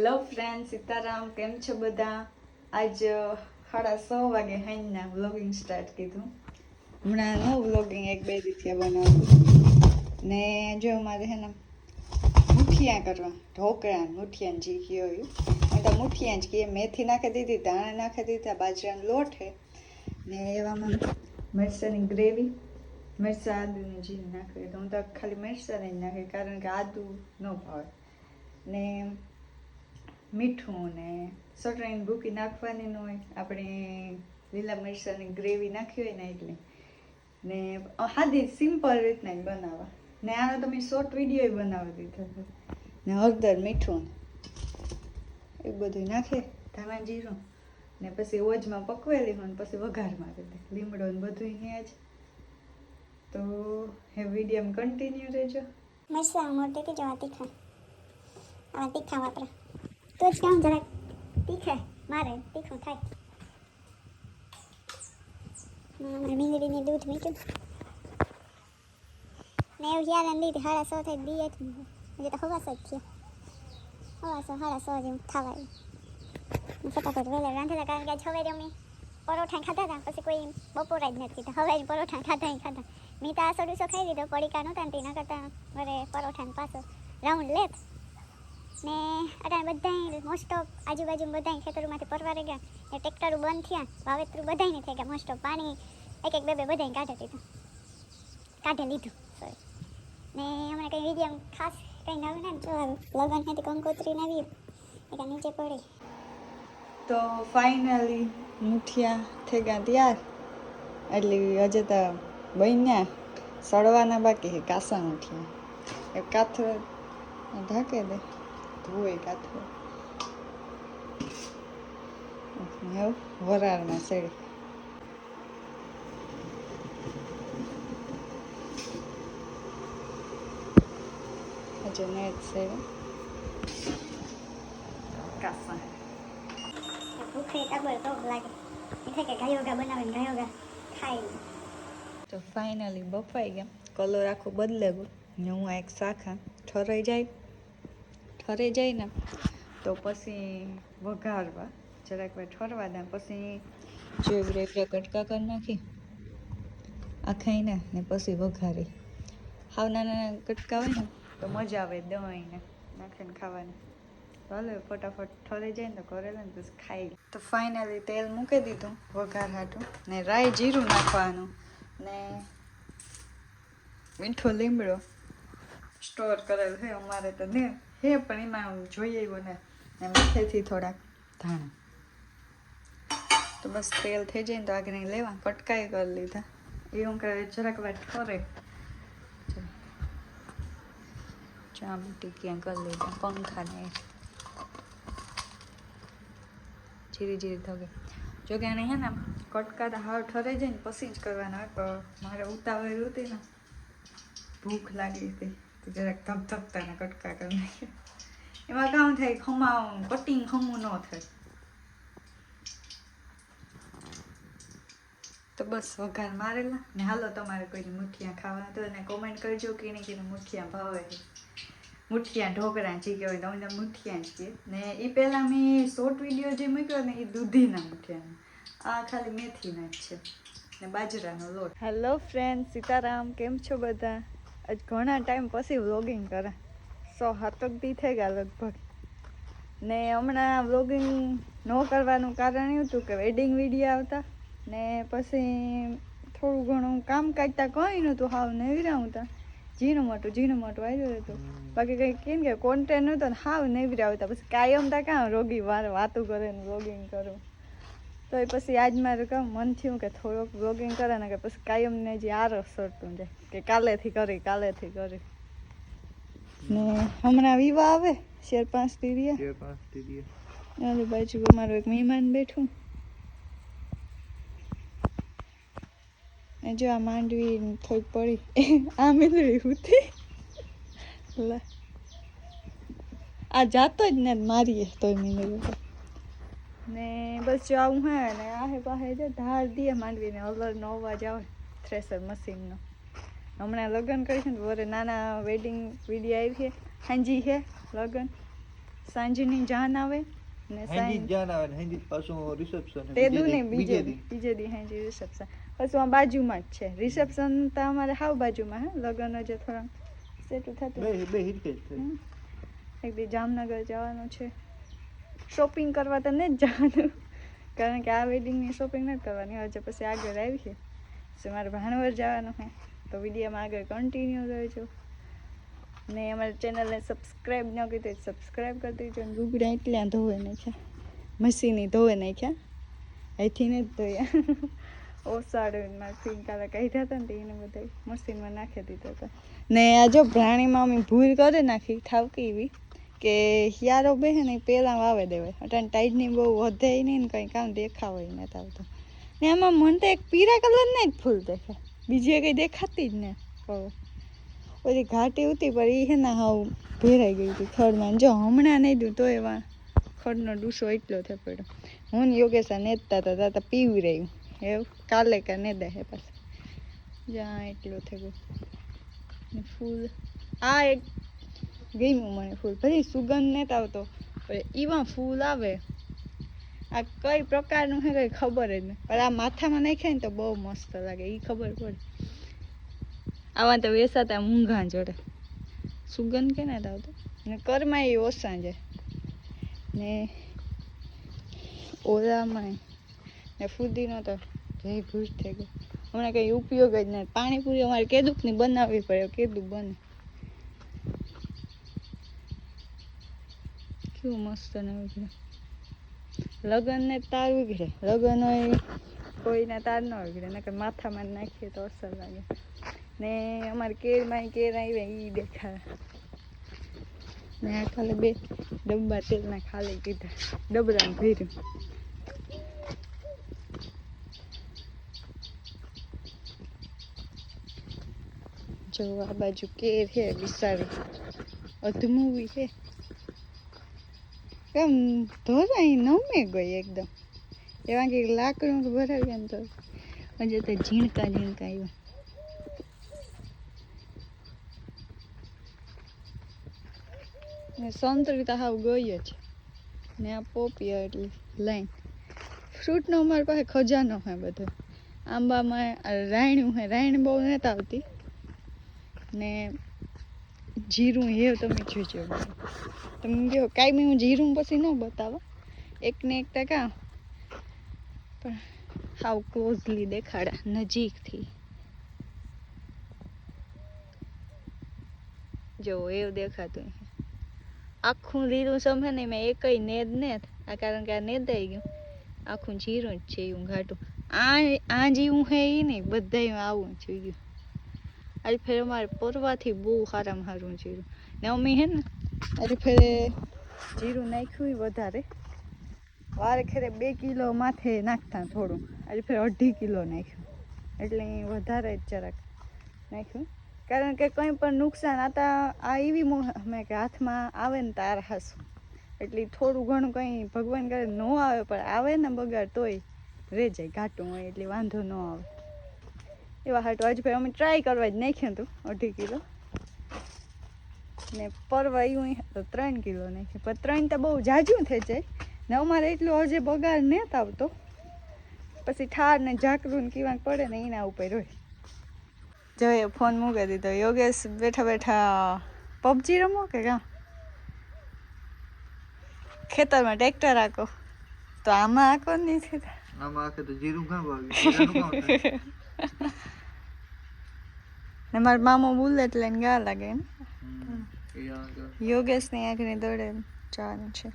Hello friend Sitaram, કેમ છો બધા? આજ સાડા સો વાગે હાઈના વ્લોગિંગ સ્ટાર્ટ કીધું. હમણાં નો વ્લોગિંગ એક બે દિવસે બનાવું. ને જો મારે હે ને મુઠિયા કરવા, ઢોકળા, મુઠિયા જી કયો એ તો મુઠિયા જ કહીએ મેથી નાખી દીધી, ધાણા નાખી દીધા બાજરાનો લોટ હે. ને એવામાં મરચાંની ગ્રેવી, મરચાં આદુને જીરું નાખી તો હું તો ખાલી મરસાને જ નાખી, કારણ કે આદુ ન ભાવે. ને મીઠું ને ચટણીની ભૂકી નાખવાની ન હોય. આપણે લીલા મરચાંની ગ્રેવી નાખી હોય ને એટલે. ને હાદી સિમ્પલ રીતના બનાવવા. ને આનો તમે શોર્ટ વીડિયો બનાવી દીધો ને હળદર, મીઠું એ બધું નાખે ધાણા જીરું ને પછી ઓજમાં પકવેલી હોય ને પછી વઘાર મારી દે. લીમડો ને બધું અહીંયા જ. તો હે વીડિયો કન્ટિન્યુ રહેજો. મરચાં મોટેથી જવા તીખા. આવા તીખા વાપરા. તો જ કેમ જરાક તીખે મારે તીખું થાય મારે મીંગડીને દૂધ મીઠું ને એવું યાર લીધી હાડા સો થઈ દી જ તો હવા સો જ થયા હવા સો સાડા સો જેવું થવા આવ્યું ફટાફટ વહેલા રાંધેલા કારણ કે હવે અમે પરોઠા ખાધા હતા પછી કોઈ બપોરે જ નથી હવે પરોઠા ખાતા ખાધા મેં તો આ સોડુસો ખાઈ લીધો પડીકા નહોતા તેના કરતાં વરે પરોઠા ને પાછો રાઉન્ડ લેત ને અટાણે બધાય મોસ્ટ ઓફ આજુબાજુ બધાય ખેતરોમાંથી પરવારે ગયા. ને ટ્રેક્ટરો બંધ થયા, વાવેતરું બધાયને થઈ ગયા. મોસ્ટ ઓફ પાણી, એક એક બે બે બધાય કાઢે દીધું. કાઢી લીધું સોરી ને હમણાં કંઈ વીડિયો ખાસ કંઈ નવું ને જો લગન હતી કંકોત્રી નવી એક નીચે પડી. તો ફાઇનલી મુઠિયા થઈ ગયા તૈયાર. એટલે હજે તો બન્યા. સડવાના બાકી કાસા મુઠિયા. એ કાથરો ઢાંકે દે. ધોવે કાથો એવું વરાળમાં ચડી હજુ નેટ સડી કાસા. ભૂખે ટબર તો લાગે. એ કે ગાયોગા બનાવીને ગાયોગા ખાઈ તો ફાઇનલી બફાઈ ગયા. કલર આખો બદલે ગયો. ને હું આ એક શાખા ઠરાઈ જાય. ઠરે જાય ને તો પછી વઘારવા. જરાક વાર ઠરવા દે પછી જેવી રીતે કટકા કરી નાખી. આખાઈને ને પછી વઘારી. હાવ નાના નાના કટકા હોય ને. તો મજા આવે દહીં નાખીને ખાવાની. ભલે ફટાફટ ઠરી જાય ને તો કરેલા ને પછી ખાઈ તો ફાઇનલી તેલ મૂકી દીધું વઘાર હાટું ને રાઈ જીરું નાખવાનું ને મીઠો લીમડો. સ્ટોર કરેલ છે અમારે તો ને. હે, પણ એમાં જોઈએ એવું ને માથેથી થોડાક ધાણા. તો બસ તેલ થઈ જાય ને તો આગળ લેવા કટકાઈ કરી લીધા. એ હું કરે જરાક વાત ઠરે ચામ ટીકિયા કરી લીધા, પંખાને ધીરે જીરી ધગે. જો કે એને હે ને, કટકા તો હાવ ઠરે જાય ને, પછી જ કરવાના મારે ઉતાવળ હતી ને, ભૂખ લાગી હતી. તો જરાક ધબધબતાના કટકા કરી નાખ્યા એમાં કામ થાય ખમા કટિંગ ખમું ન થાય તો બસ વઘાર મારેલા ને હાલો તમારે કોઈને મુઠિયા ખાવાના તો એને કોમેન્ટ કરજો કે એને કીને મુઠિયા ભાવે મુઠિયા ઢોકળા જે કહેવાય તો અમે મુઠિયા જ ને એ પહેલાં મેં શોર્ટ વીડિયો જે મૂક્યો ને એ દૂધીના મુઠિયાના આ ખાલી મેથીના જ છે ને બાજરાનો લોટ હેલો ફ્રેન્ડ સીતારામ કેમ છો બધા ઘણા ટાઈમ પછી વ્લોગિંગ કરે. સો હાથક દી થઈ ગયા લગભગ. ને હમણાં વ્લોગિંગ ન કરવાનું કારણ એવું હતું કે વેડિંગ વીડિયો આવતા. ને પછી થોડું ઘણું કામ કાઢતા કંઈ નહોતું, હાવ નેવરાવતા ઝીણું મોટું ઝીણું મોટું આવ્યું હતું. બાકી કંઈ કેમ કે કોન્ટેન્ટ નહોતો ને હાવ નેવરાવતા પછી કાયમ તા કાં રોગી વાર વાતું કરે ને વ્લોગિંગ કરું. તો એ પછી આજ મારું કામ મન થયું કે થોડોક બ્લોગિંગ કરે ને કે પછી કાયમને જે આરસ સરતું જાય કે કાલેથી કરી કાલેથી કરી. ને હમણાં વિવા આવે શેર પાંચ તીરિયા ઓલી બાજુ અમારું એક મહેમાન બેઠું. ને જો આ માંડવી થોડીક પડી. આ મીંદડી હતી લે. આ જાતો જ ને મારીએ તોય મીંદડી ને બસ જો આવું હે ને આહે પાસે જો ધાર દીએ માંડવીને અલર નો અવાજ આવે. થ્રેસર મશીનનો. હમણાં લગ્ન કરી ને વરે નાના વેડિંગ વીડિયો આવી છે. હાંજી છે લગ્ન. સાંજની જાન આવે ને સાંજ જાન આવે ને પાછું રિસેપ્શન તે દુ ને બીજે દી બીજે દી હાંજી રિસેપ્શન પછી આ બાજુમાં જ છે. રિસેપ્શન તો અમારે હાવ બાજુમાં હે લગ્ન જે થોડા સેટું થતું. બે બે હિરકે. એક દી જામનગર જવાનું છે. શોપિંગ કરવા તો નથી જવાનું. કારણ કે આ વેડિંગની શોપિંગ નથી કરવાની. હજુ પછી આગળ આવી છે તો મારે ભાણવર જવાનું છે, તો વિડીયોમાં આગળ કન્ટિન્યુ રહેજો. ને અમારી ચેનલને સબસ્ક્રાઈબ ન કરી તો સબસ્ક્રાઈબ કરી દેજો. અને ગુગડા એટલા ધોવે નાખ્યા મશીની ધોવે નાખ્યા અહીંથી ને જ ધોયા. ઓસાડું મારા ફીન કાલે કાઢ્યા હતા ને એને બધા મશીનમાં નાખી દીધા હતા. ને આ જો પ્રાણીમાં અમે ભૂલ કરી નાખી, થાવકી એવી. કે હિયારો બેહે ને પહેલાં વાવે દેવાય અટાણે ટાઈડની બહુ વધે નહીં ને કંઈ કામ દેખાવાય નથી આવતું ને એમાં મને તો એક પીળા કલરના જ ફૂલ દેખાય. બીજી કંઈ દેખાતી જ ને કહું ઓલી ઘાટી ઉતી પણ એ ને હાવ ભેરાઈ ગઈ હતી ખડમાં. જો હમણાં નહીં દઉં તો એવા ખડનો ડૂસો એટલો થઈ પડ્યો. હું યોગેશા નેતા હતા તાતા પીવી રહ્યું એવું? કાલે કા ને દે પાસે જ્યાં એટલું થઈ ગયું. ને ફૂલ. આ એક ગમ્યું મને ફૂલ. ભલે સુગંધ નથી આવતો, પણ એવા ફૂલ આવે. આ કઈ પ્રકારનું છે કઈ ખબર જ નહીં પણ આ માથામાં નાખે ને તો બહુ મસ્ત લાગે એ ખબર પડે. આવા તો વેસાતા મૂંઘા જોડે. સુગંધ કે નથી આવતો? ને કરમાં એ ઓછા છે ને ઓલામાં ને ફૂદીનો તો જય ભૂજ થઈ ગયો. હમણાં કંઈ ઉપયોગ જ નથી પાણીપુરી અમારે કેદુકની બનાવવી પડે, કેદુક બને. કેવું મસ્ત ને ઉઘડે લગ્ન ને તાર ઉઘરે લગ્ન હોય કોઈને તાર ન ઉઘરે નકર માથામાં નાખીએ તો અસર લાગે. ને અમારે કેરમાં કેર આવ્યા એ દેખાય. ને આ ખાલી બે ડબ્બા તેલના ખાલી કીધા. ડબરામાં ભર્યું. જો આ બાજુ કેર છે વિસારી અધમુવી છે કેમ ધોરાઈ નમે ગઈ એકદમ. એવા કે લાકડું ભરાવી ને તો. હજુ તો ઝીણકા ઝીણકા આવ્યા ને સંતરી તો હાવ ગઈ જ ને આ પોપી એટલે લાઈન. ફ્રૂટનો અમારી પાસે ખજાનો હોય બધો. આંબામાં રાયણું હોય રાયણ બહુ નથી આવતી. ને જીરું હેવ તમે જોજો તમે જો, કાંઈ હું જીરું પછી ન બતાવો. એક ને એક ટકા પણ હાવ ક્લોઝલી દેખાડા, નજીકથી. જો, એવું દેખાતું આખું લીલું સમજે ને મેં એકય નેદ ને આ કારણ કે આ નેદાઈ ગયું. આખું જીરું જ છે એવું ઘાટું આ આ જેવું હે એ નહીં બધાય આવું જોઈ ગયું. આજે ફેર અમારે પરવાથી બહુ સારામાં સારું જીરું. ને અમે હે ને અરે ફેરે જીરું નાખ્યું વધારે. વારે ખેરે બે કિલો માથે નાખતા થોડું. આજે ફેર અઢી કિલો નાખ્યું. એટલે વધારે જ જરાક નાખ્યું. કારણ કે કંઈ પણ નુકસાન આતા આ એવી મેં કે હાથમાં આવે ને તાર હાસું. એટલે થોડું ઘણું કંઈ ભગવાન કરે ન આવે, પણ આવે ને બગાડ તોય રહે જાય ઘાટું હોય એટલે વાંધો ન આવે. એવા હાટું. આજભાઈ અમે ટ્રાય કરવા જ નાખ્યું હતું અઢી કિલો. ને પરવા એવું તો ત્રણ કિલો નાખ્યું. પણ ત્રણ તો બહુ જાજું થઈ જાય. ને અમારે એટલું હજે બગાડ નથી આવતો. પછી ઠાર ને ઝાકરું ને કીવાંક પડે ને એના ઉપર હોય. જો એ ફોન મૂકી દીધો. યોગેશ બેઠા બેઠા પબજી રમો કે કાં? ખેતરમાં ટ્રેક્ટર આખો. તો આમાં આખો નહીં થતા. આમાં આખે તો જીરું કામ થાય? ને મારા મામો બુલેટ લઈને ગા લાગે ને હમ. એ આગળ. યોગેશની આંખની દોડે જવાનું છે